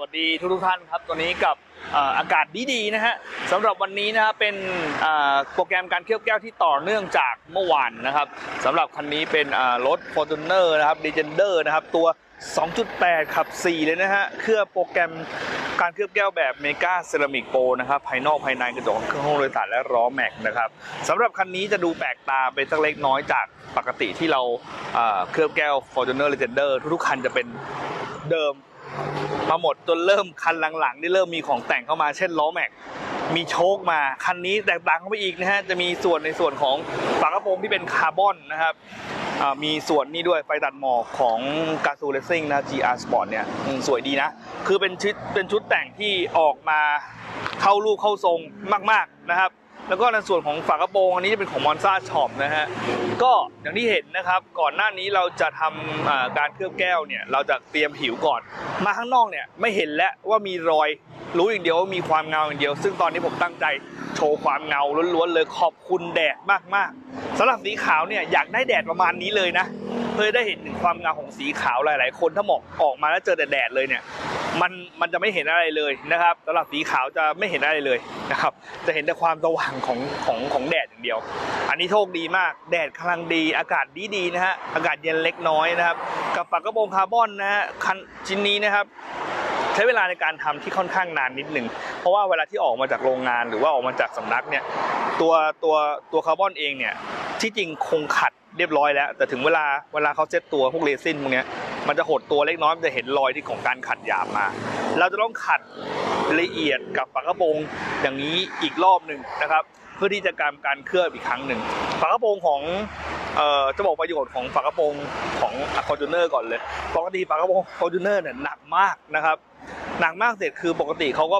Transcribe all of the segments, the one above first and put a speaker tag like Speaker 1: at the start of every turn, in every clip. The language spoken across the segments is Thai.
Speaker 1: วัสดีทุกทุกท่านครับ ตัวนี้กับอากาศดีๆนะฮะสำหรับวันนี้นะครับเป็นโปรแกรมการเคลือบแก้วที่ต่อเนื่องจากเมื่อวานนะครับสำหรับคันนี้เป็นเอ่อรถ Fortuner นะครับ Legender นะครับตัว 2.8 ขับ 4 เลยนะฮะเคลือบโปรแกรมการเคลือบแก้วแบบเมกาเซรามิกโปรนะครับภายนอกภายในกระจกเครื่องห้องโดยสารและล้อแม็กนะครับสำหรับคันนี้จะดูแปลกตาไปสักเล็กน้อยจากปกติที่เราเอ่อเคลือบแก้ว Fortuner Legender ทุกๆคันจะเป็น เดิมมาหมดจนเริ่มคันหลังๆที่เริ่มมีของแต่งเข้ามาเช่นล้อแม็กมีโชคมาคันนี้แตกต่างเข้าไปอีกนะฮะจะมีส่วนในส่วนของฝากระโปรงที่เป็นคาร์บอนนะครับมีส่วนนี้ด้วยไฟตัดหมอกของกาซูเลซิ่งนะ GR Sport เนี่ยสวยดีนะ คือเป็นชุดเป็นชุดแต่งที่ออกมาเข้ารูปเข้าทรงมาก ๆนะครับ แล้วก็ในส่วนของฝากระโปรงอันนี้จะเป็นของมอนซาช็อปนะฮะก็อย่างที่เห็นนะครับก่อนหน้านี้เราจะทำอ่าการเคลือบแก้วเนี่ยเราจะเตรียมผิวก่อน มาข้างนอกเนี่ยไม่เห็นแล้วว่ามีรอยรู้อย่างเดียวว่ามีความเงาอย่างเดียว ซึ่งตอนนี้ผมตั้งใจโชว์ความเงาล้วนๆเลยขอบคุณแดดมากๆสำหรับสีขาวเนี่ยอยากได้แดดประมาณนี้เลยนะ พื่อได้เห็นถึงความเงาของสีขาวหลาย ๆ คนถ้าหมอกออกมาแล้วเจอแต่แดดเลยเนี่ยมันมันจะไม่เห็นอะไรเลยนะครับสำหรับสีขาวจะไม่เห็นอะไรเลยนะครับ จะเห็นแต่ความสว่างของของของแดดอย่างเดียว อันนี้โชคดีมาก แดดกำลังดี อากาศดีดีนะฮะ อากาศเย็นเล็กน้อยนะครับ กับฝากระโปรงคาร์บอนนะฮะคันชิ้นนี้นะครับใช้เวลาในการทำที่ค่อนข้างนานนิดหนึ่ง เพราะว่าเวลาที่ออกมาจากโรงงานหรือว่าออกมาจากสำนักเนี่ย ตัวตัวตัวคาร์บอนเองเนี่ย ที่จริงคงขัด เรียบร้อยแล้ว แต่ถึงเวลาเวลาเขาเซตตัวพวกเรซินพวกนี้มันจะหดตัวเล็กน้อยมันจะเห็นรอยที่ของการขัดหยาบมา เราจะต้องขัดละเอียดกับฝากระโปรงอย่างนี้อีกรอบหนึ่งนะครับ เพื่อที่จะการการเคลือบอีกครั้งหนึ่งฝากระโปรงของเอ่อจะบอกประโยชน์ของฝากระโปรงของคอนจูเนอร์ก่อนเลยปกติฝากระโปรงคอนจูเนอร์เนี่ยหนักมากนะครับหนักมากเสร็จคือปกติเขาก็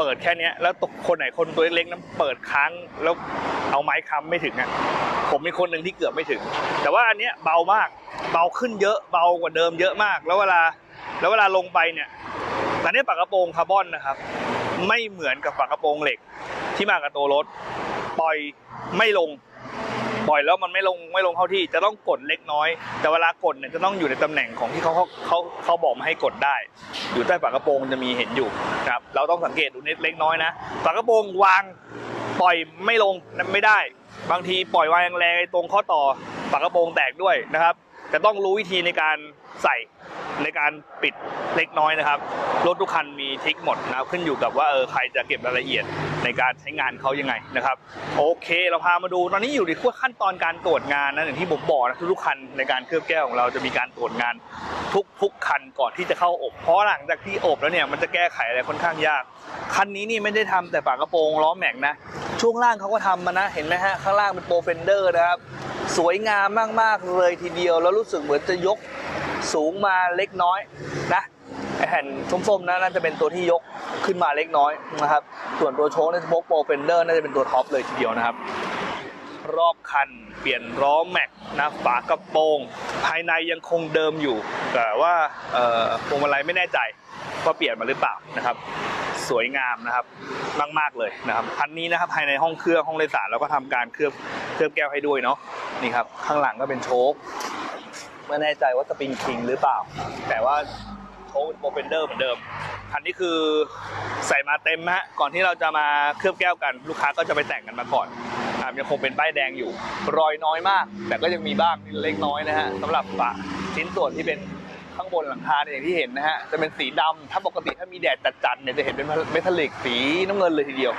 Speaker 1: เปิดแค่เนี้ยแล้วตกคนไหนคนตัวเล็กๆนั้นเปิดค้างแล้วเอาไม้ค้ำไม่ถึงอะผมมีคนหนึ่งที่เกือบไม่ถึง แต่ว่าอันเนี้ยเบามากเบาขึ้นเยอะเบากว่าเดิมเยอะมาก แล้วเวลาแล้วเวลาลงไปเนี่ยแต่เนี้ยปากกระโปรงคาร์บอนนะครับ ไม่เหมือนกับฝากระโปรงเหล็กที่มากับตัวรถปล่อยไม่ลง ปล่อยแล้วมันไม่ลงไม่ลงเข้าที่จะต้องกดเล็กน้อย แต่เวลากดเนี่ยจะต้องอยู่ในตำแหน่งของที่เขาเขาเขาเขาบอกมาให้กดได้ อยู่ใต้ฝากระโปรงจะมีเห็นอยู่ครับเราต้องสังเกตดูนิดเล็กน้อยนะฝากระโปรงวางปล่อยไม่ลงไม่ได้ บางทีปล่อยวางแรงตรงข้อต่อฝากระโปรงแตกด้วยนะครับ จะต้องรู้วิธีในการใส่ในการปิดเล็กน้อยนะครับ รถทุกคันมีทิกหมดนะครับขึ้นอยู่กับว่าเออใครจะเก็บรายละเอียดในการใช้งานเขายังไงนะครับ โอเค เราพามาดูตอนนี้อยู่ในขั้นตอนการตรวจงานนะอย่างที่ผมบอกนะทุกคันในการเคลือบแก้วของเราจะมีการตรวจงานทุกทุกคันก่อนที่จะเข้าอบ เพราะหลังจากที่อบแล้วเนี่ยมันจะแก้ไขอะไรค่อนข้างยาก คันนี้นี่ไม่ได้ทำแต่ฝากระโปรงล้อแม็กนะช่วงล่างเขาก็ทำมานะเห็นไหมฮะข้างล่างเป็นโปรเฟนเดอร์นะครับ สวยงามมากๆเลยทีเดียว แล้วรู้สึกเหมือนจะยกสูงมาเล็กน้อยนะแผ่นส้มๆนะน่าจะเป็นตัวที่ยกขึ้นมาเล็กน้อยนะครับ ส่วนตัวโชว์ในสโปกโปรเฟนเดอร์น่าจะเป็นตัวท็อปเลยทีเดียวนะครับ รอบคันเปลี่ยนล้อแม็กนะฝากระโปรง ภายในยังคงเดิมอยู่ แต่ว่าเอ่อพวงมาลัยไม่แน่ใจว่าเปลี่ยนมาหรือเปล่านะครับ สวยงามนะครับมากๆเลยนะครับคันนี้นะครับภายในห้องเครื่องห้องโดยสารเราก็ทำการเคลือบเคลือบแก้วให้ด้วยเนาะ นี่ครับ ข้างหลังก็เป็นโชคไม่แน่ใจว่าสปริงคิงหรือเปล่า แต่ว่าโชคโปรเฟนเดอร์เหมือนเดิม คันนี้คือใส่มาเต็มฮะก่อนที่เราจะมาเคลือบแก้วกัน ลูกค้าก็จะไปแต่งกันมาก่อนอ่ายังคงเป็นป้ายแดงอยู่ รอยน้อยมาก แต่ก็ยังมีบ้างเล็กน้อยนะฮะสำหรับฝาชิ้นส่วนที่เป็นางบนหลังคาเนี่ยอย่างที่เห็นนะฮะจะเป็นสีดำถ้าปกติถ้ามีแดดจัดๆเนี่ยจะเห็นเป็นเมทัลลิกสีน้ำเงินเลยทีเดียว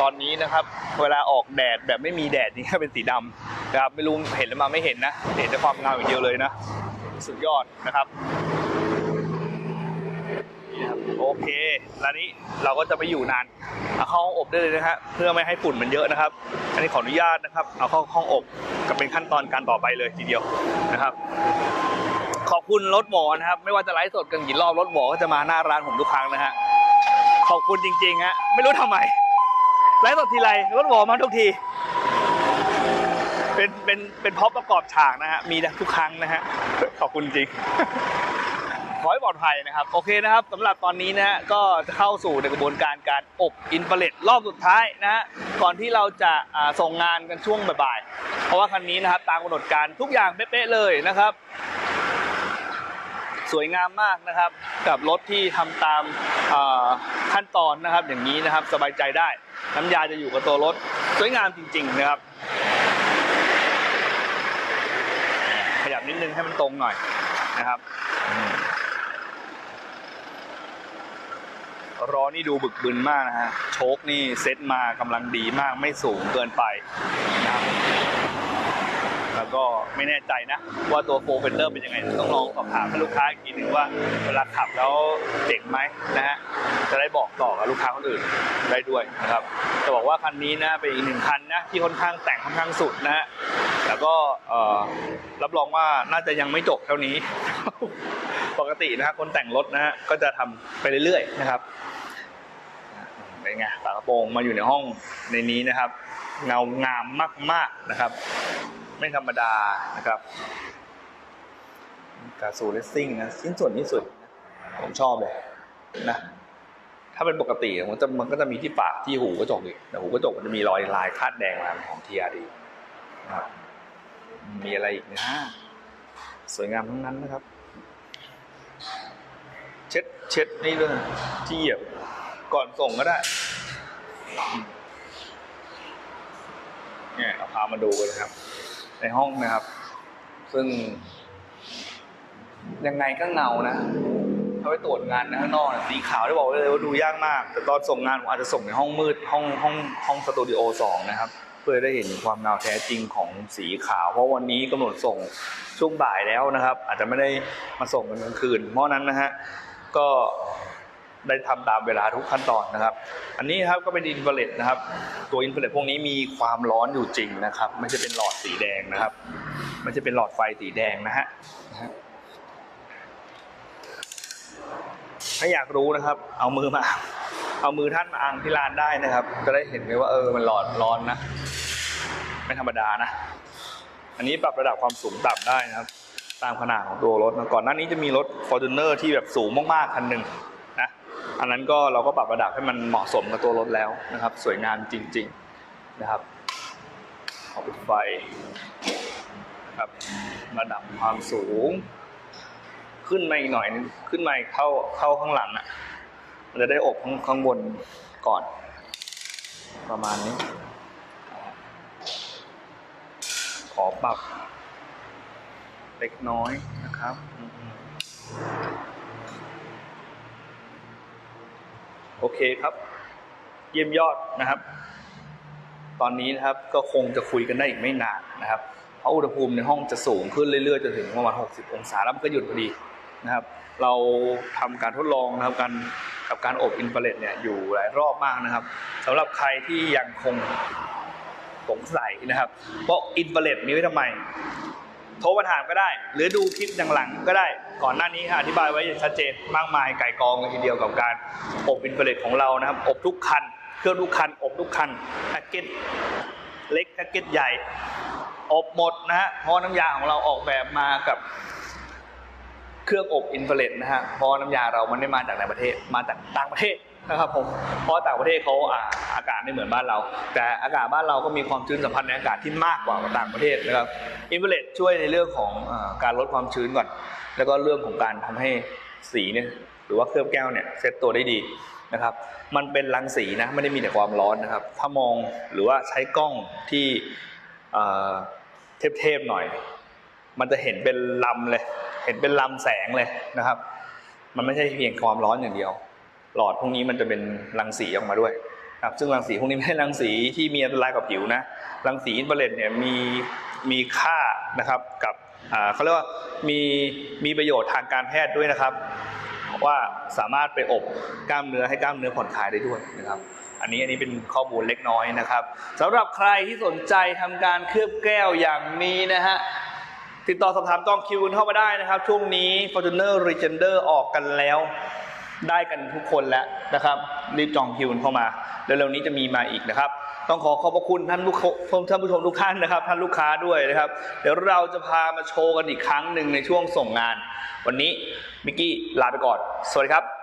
Speaker 1: ตอนนี้นะครับ เวลาออกแดดแบบไม่มีแดดนี่เป็นสีดำนะครับไม่รู้เห็นหรือมาไม่เห็นนะเห็นแต่ความเงาอย่างเดียวเลยนะ สุดยอดนะครับนี่ครับโอเค แล้วนี้เราก็จะไปอยู่นานเอาเข้าห้องอบได้เลยนะฮะเพื่อไม่ให้ฝุ่นมันเยอะนะครับ อันนี้ขออนุญาตนะครับ เอาเข้าห้องอบก็เป็นขั้นตอนการต่อไปเลยทีเดียวนะครับ ขอบคุณรถหมอนะครับ ไม่ว่าจะไลฟ์สดกันกี่รอบรถหมอก็จะมาหน้าร้านผมทุกครั้งนะฮะขอบคุณจริงๆฮะไม่รู้ทำไมไลฟ์สดทีไรรถหมอมาทุกที เป็นเป็นเป็นพ็อพประกอบฉากนะฮะมีทุกครั้งนะฮะขอบคุณจริงขอให้ปลอดภัยนะครับ โอเคนะครับสำหรับตอนนี้นะฮะก็จะเข้าสู่ในกระบวนการการอบอินฟราเรดรอบสุดท้ายนะฮะก่อนที่เราจะส่งงานกันช่วงบ่ายๆ เพราะว่าคันนี้นะครับตามกำหนดการทุกอย่างเป๊ะๆเลยนะครับ สวยงามมากนะครับ กับรถที่ทำตามขั้นตอนนะครับอย่างนี้นะครับสบายใจได้ น้ำยาจะอยู่กับตัวรถสวยงามจริง ๆนะครับ ขยับนิดนึงให้มันตรงหน่อยนะครับอืมล้อนี่ดูบึกบึนมากนะฮะ โชคนี่เซ็ตมากำลังดีมากไม่สูงเกินไปนะครับ แล้วก็ไม่แน่ใจนะ ว่าตัวโฟเฟนเดอร์เป็นยังไง ต้องลองสอบถามให้ลูกค้าอีกทีหนึ่งว่าเวลาขับแล้วเจ๋งไหมนะฮะจะได้บอกต่อกับลูกค้าคนอื่นได้ด้วยนะครับจะบอกว่าคันนี้นะเป็นอีกหนึ่งคันนะที่ค่อนข้างแต่งค่อนข้างสุดนะฮะแล้วก็รับรองว่าน่าจะยังไม่จบเท่านี้ ปกตินะฮะคนแต่งรถนะฮะก็จะทำไปเรื่อยๆนะครับเป็นไงฝากระโปรงมาอยู่ในห้องในนี้นะครับ เงางามมาก ๆนะครับ ไม่ธรรมดานะครับกาซูเลสซิ่งนะชิ้นส่วนนี้สุด ผมชอบเลยนะ ถ้าเป็นปกติมันจะมันก็จะมีที่ปากที่หูกระจกอีกแต่หูกระจกมันจะมีรอยลายคาดแดงมาของ TRD นะครับมีอะไรอีกนะสวยงามทั้งนั้นนะครับ เช็ดเช็ดนี่ด้วยที่เหยียบก่อนส่งก็ได้เนี่ยเอาพามาดูกันนะครับ ในห้องนะครับ ซึ่ง ยังไงก็เงานะถ้าไปตรวจงานข้างนอกนะสีขาวได้บอกไว้เลยว่าดูยากมาก แต่ตอนส่งงานผมอาจจะส่งในห้องมืดห้องห้องห้องสตูดิโอสองนะครับ เพื่อได้เห็นความเงาแท้จริงของสีขาว เพราะวันนี้กำหนดส่งช่วงบ่ายแล้วนะครับ อาจจะไม่ได้มาส่งกันกลางคืน เพราะนั้นนะฮะก็ ได้ทำตามเวลาทุกขั้นตอนนะครับ อันนี้ครับก็เป็นอินฟราเรดนะครับ ตัวอินฟราเรดพวกนี้มีความร้อนอยู่จริงนะครับ ไม่ใช่เป็นหลอดสีแดงนะครับ ไม่ใช่เป็นหลอดไฟสีแดงนะฮะถ้าอยากรู้นะครับ เอามือมา เอามือท่านมาอังที่ร้านได้นะครับ จะได้เห็นเลยว่าเออมันร้อนร้อนนะ ไม่ธรรมดานะ อันนี้ปรับระดับความสูงต่ำได้นะครับ ตามขนาดของตัวรถนะก่อนหน้านี้จะมีรถ Fortuner ที่แบบสูงมากๆคันหนึ่ง อันนั้นก็เราก็ปรับระดับให้มันเหมาะสมกับตัวรถแล้วนะครับ สวยงามจริง ๆนะครับขอปิดไฟครับระดับความสูง ขึ้นมาอีกหน่อยนึงขึ้นมาเข้าเข้าข้างหลังอะมันจะได้อบข้างข้างบนก่อน ประมาณนี้ ขอปรับเล็กน้อยนะครับอืม โอเคครับ เยี่ยมยอดนะครับ ตอนนี้นะครับก็คงจะคุยกันได้อีกไม่นานนะครับ เพราะอุณหภูมิในห้องจะสูงขึ้นเรื่อยๆจนถึงประมาณ 60 องศาแล้วมันก็หยุดพอดีนะครับ เราทำการทดลองนะครับการกับการอบอินฟราเรดเนี่ยอยู่หลายรอบมากนะครับสำหรับใครที่ยังคงสงสัยนะครับว่าอินฟราเรดมีไว้ทำไม โทรมาถามก็ได้ หรือดูคลิปอย่างหลังก็ได้ ก่อนหน้านี้อธิบายไว้อย่างชัดเจนมากมายไก่กองเลยทีเดียวกับการอบอินฟราเรดของเรานะครับ อบทุกคัน เครื่องทุกคัน อบทุกคันแพ็กเกจเล็กแพ็กเกจใหญ่ อบหมดนะฮะเพราะน้ำยาของเราออกแบบมากับเครื่องอบอินฟราเรดนะฮะเพราะน้ำยาเรามันไม่มาจากในประเทศมาจากต่างประเทศ นะครับผมเพราะต่างประเทศเขาอาอากาศไม่เหมือนบ้านเรา แต่อากาศบ้านเราก็มีความชื้นสัมพันธ์ในอากาศที่มากกว่าต่างประเทศนะครับอินฟราเรดช่วยในเรื่องของอาการลดความชื้นก่อน แล้วก็เรื่องของการทำให้สีเนี่ยหรือว่าเคลือบแก้วเนี่ยเซตตัวได้ดีนะครับมันเป็นรังสีนะไม่ได้มีแต่ความร้อนนะครับ ถ้ามองหรือว่าใช้กล้องที่เทพๆหน่อย มันจะเห็นเป็นลำเลย เห็นเป็นลำแสงเลยนะครับ มันไม่ใช่เพียงความร้อนอย่างเดียว หลอดพวกนี้มันจะเป็นรังสีออกมาด้วยนะครับซึ่งรังสีพวกนี้ไม่ใช่รังสีที่มีอันตรายกับผิวนะรังสีอินฟราเรดเนี่ยมีมีค่านะครับกับเขาเรียกว่ามีมีประโยชน์ทางการแพทย์ด้วยนะครับ ว่าสามารถไปอบกล้ามเนื้อให้กล้ามเนื้อผ่อนคลายได้ด้วยนะครับ อันนี้อันนี้เป็นข้อมูลเล็กน้อยนะครับสำหรับใครที่สนใจทำการเคลือบแก้วอย่างนี้นะฮะติดต่อสอบถามจองคิวเข้ามาได้นะครับ ช่วงนี้ Fortuner Legender ออกกันแล้ว ได้กันทุกคนแล้วนะครับ รีบจองคิวเข้ามาเร็วๆนี้จะมีมาอีกนะครับ ต้องขอขอบพระคุณท่านผู้ชมท่านผู้ชมทุกท่านนะครับ ท่านลูกค้าด้วยนะครับ เดี๋ยวเราจะพามาโชว์กันอีกครั้งหนึ่งในช่วงส่งงาน วันนี้มิกกี้ลาไปก่อน สวัสดีครับ